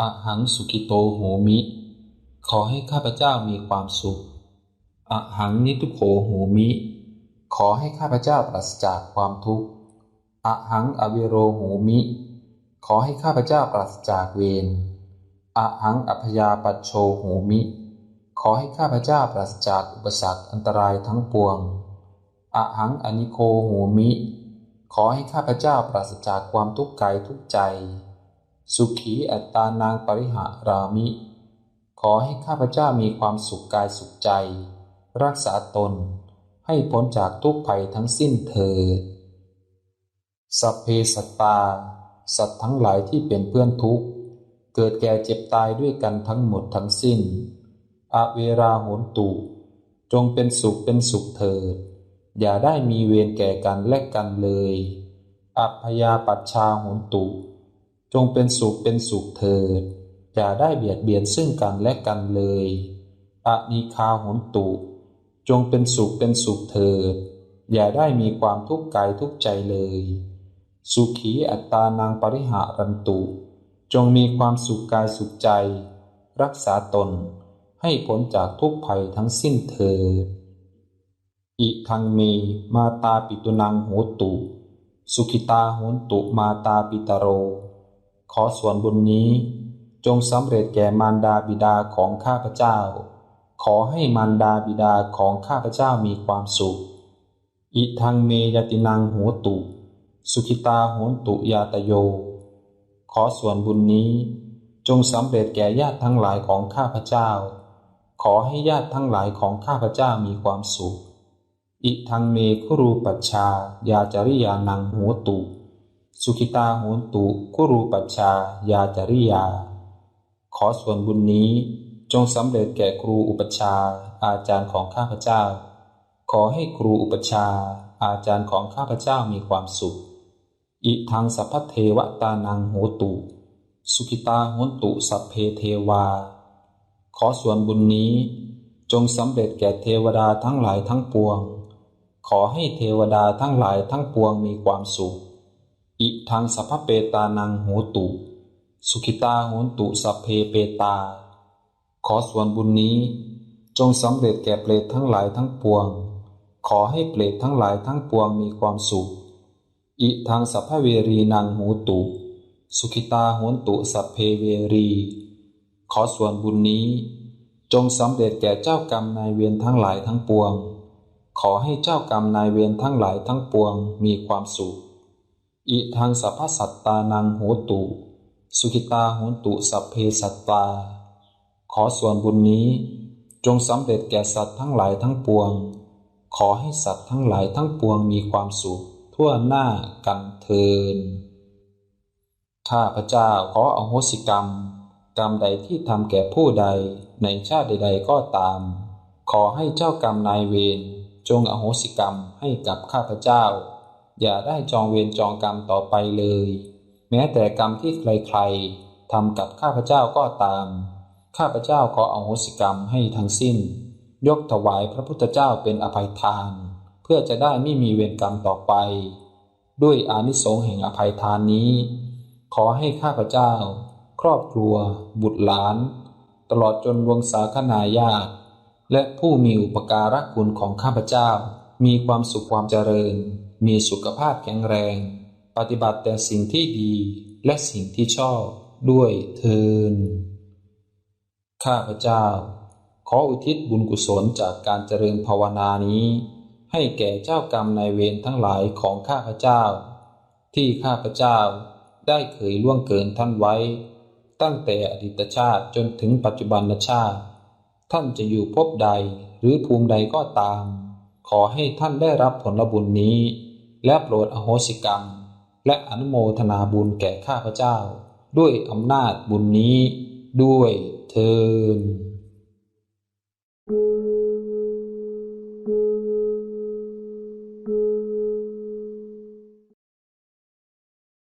อะหังสุกิโตโหมิ ขอให้ข้าพเจ้ามีความสุขอะหังนิทุโขโหมิ ขอให้ข้าพเจ้าปราศจากความทุกข์อะหังอวิโรโหมิ ขอให้ข้าพเจ้าปราศจากเวรอะหังอัพยาปัชโชโหมิ ขอให้ข้าพเจ้าปราศจากอุปสรรคอันตรายทั้งปวงอะหังอนิโคโหมิ ขอให้ข้าพเจ้าปราศจากความทุกข์กายทุกใจ สุขีอัตตานางปริหารามิ ขอให้ข้าพเจ้ามีความสุขกายสุขใจ รักษาตนให้พ้นจากทุกภัยทั้งสิ้นเถิดสัพเพสัตตา สัตว์ทั้งหลายที่เป็นเพื่อนทุกข์ เกิดแก่เจ็บตายด้วยกันทั้งหมดทั้งสิ้นอเวราโหนตุ จงเป็นสุขเป็นสุขเถิด อย่าได้มีเวรแก่กันและกันเลย อัพยาปัชชาโหนตุ จงเป็นสุขเป็นสุขเถิดอย่าได้เบียดเบียนซึ่งกันและกันเลยอนิคาโหนตุ จงเป็นสุขเป็นสุขเถิดอย่าได้มีความทุกข์กายทุกใจเลย สุขีอัตตานางปริหารันตุ จงมีความสุขกายสุขใจ รักษาตนให้พ้นจากทุกภัยทั้งสิ้นเถิดอิทังเมมาตาปิตุนังโหตุ สุขิตาโหนตุมาตาปิตโร ขอส่วนบุญนี้จงสำเร็จแก่มารดาบิดาของข้าพเจ้า ขอให้มารดาบิดาของข้าพเจ้ามีความสุข อิทังเมยตินังโหตุ สุขิตาโหนตุยาตโย ขอส่วนบุญนี้จงสำเร็จแก่ญาติทั้งหลายของข้าพเจ้า ขอให้ญาติทั้งหลายของข้าพเจ้ามีความสุข อิทังเมคุรูปัชชายาจริยานังโหตุ สุขิตาโหนตุคุรูปัชชายาจริยา ขอส่วนบุญนี้จงสำเร็จแก่ครูอุปชาอาจารย์ของข้าพเจ้า ขอให้ครูอุปชาอาจารย์ของข้าพเจ้ามีความสุข อิทังสัพพเทวตานังโหตุ สุขิตาโหนตุสัพเพเทวา ขอส่วนบุญนี้จงสำเร็จแก่เทวดาทั้งหลายทั้งปวง ขอให้เทวดาทั้งหลายทั้งปวงมีความสุข อิทังสัพพเปตานังโหตุ สุขิตาโหนตุสัพเพเปตา ขอส่วนบุญนี้ จงสำเร็จแก่เปรตทั้งหลายทั้งปวง ขอให้เปรตทั้งหลายทั้งปวงมีความสุข อิทังสัพพเวรีนังโหตุ สุขิตาโหนตุสัพเพเวรี ขอส่วนบุญนี้ จงสำเร็จแก่เจ้ากรรมนายเวรทั้งหลายทั้งปวง ขอให้เจ้ากรรมนายเวรทั้งหลายทั้งปวงมีความสุข อิทังสัพพสัตตานังโหตุ สุขิตาโหตุสัพเพสัตตา ขอส่วนบุญนี้ จงสำเร็จแก่สัตว์ทั้งหลายทั้งปวง ขอให้สัตว์ทั้งหลายทั้งปวงมีความสุขทั่วหน้ากันเทินข้าพเจ้าขออโหสิกรรม กรรมใดที่ทำแก่ผู้ใดในชาติใด ๆ ก็ตาม ขอให้เจ้ากรรมนายเวรจงอโหสิกรรมให้กับข้าพเจ้า อย่าได้จองเวรจองกรรมต่อไปเลย แม้แต่กรรมที่ใครๆทำกับข้าพเจ้าก็ตาม ข้าพเจ้าขออโหสิกรรมให้ทั้งสิ้น ยกถวายพระพุทธเจ้าเป็นอภัยทาน เพื่อจะได้ไม่มีเวรกรรมต่อไป ด้วยอานิสงส์แห่งอภัยทานนี้ ขอให้ข้าพเจ้า ครอบครัว บุตรหลาน ตลอดจนวงศาคณาญาติและผู้มีอุปการะคุณของข้าพเจ้ามีความสุขความเจริญ มีสุขภาพแข็งแรง ปฏิบัติแต่สิ่งที่ดีและสิ่งที่ชอบด้วยเทินข้าพเจ้า ขออุทิศบุญกุศลจากการเจริญภาวนานี้ ให้แก่เจ้ากรรมนายเวรทั้งหลายของข้าพเจ้า ที่ข้าพเจ้าได้เคยล่วงเกินท่านไว้ ตั้งแต่อดีตชาติจนถึงปัจจุบันชาติ ท่านจะอยู่ภพใดหรือภูมิใดก็ตาม ขอให้ท่านได้รับผลบุญนี้ และโปรดอโหสิกรรม และอนุโมทนาบุญแก่ข้าพเจ้า ด้วยอำนาจบุญนี้ด้วยเทิน